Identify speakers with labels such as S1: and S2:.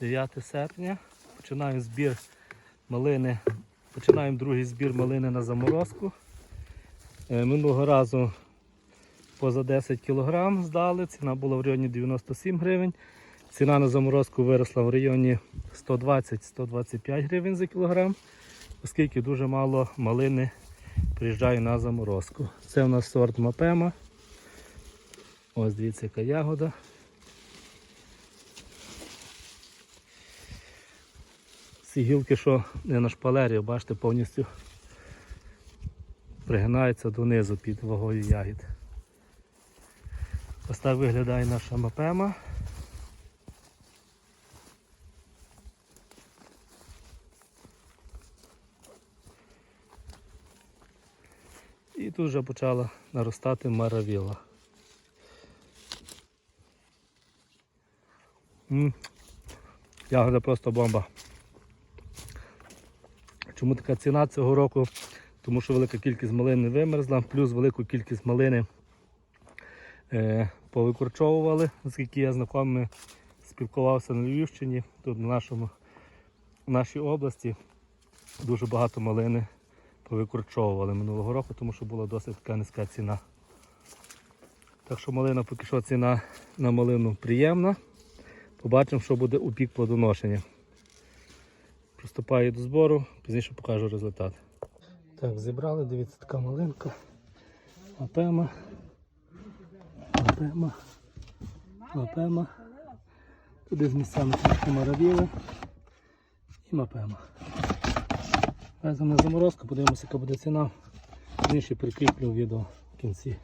S1: 9 серпня. Починаємо збір малини. Починаємо другий збір малини на заморозку. Е, Минулого разу поза 10 кг здали. Ціна була в районі 97 гривень. Ціна на заморозку виросла в районі 120-125 гривень за кілограм, оскільки дуже мало малини приїжджає на заморозку. Це у нас сорт Мапема. Ось дивіться, яка ягода. Ці гілки, що не на шпалері, бачите, повністю пригинаються донизу під вагою ягід. Ось так виглядає наша мапема. І тут вже почала наростати маравіла. Ягода просто бомба. Чому така ціна цього року? Тому що велика кількість малини вимерзла, плюс велику кількість малини е, повикорчовували, оскільки я знайомий спілкувався на Львівщині, тут в, нашому, нашій області дуже багато малини повикорчовували минулого року, тому що була досить така низька ціна. Так що малина поки що ціна на малину приємна. Побачимо, що буде у пік плодоношення. Приступаю до збору, пізніше покажу результат. Так, зібрали, дивіться, така малинка. Лапема. Лапема. Лапема. Туди з місцями трішки маравіли. І мапема. Веземо на заморозку, подивимося, яка буде ціна. Пізніше прикріплю відео в кінці.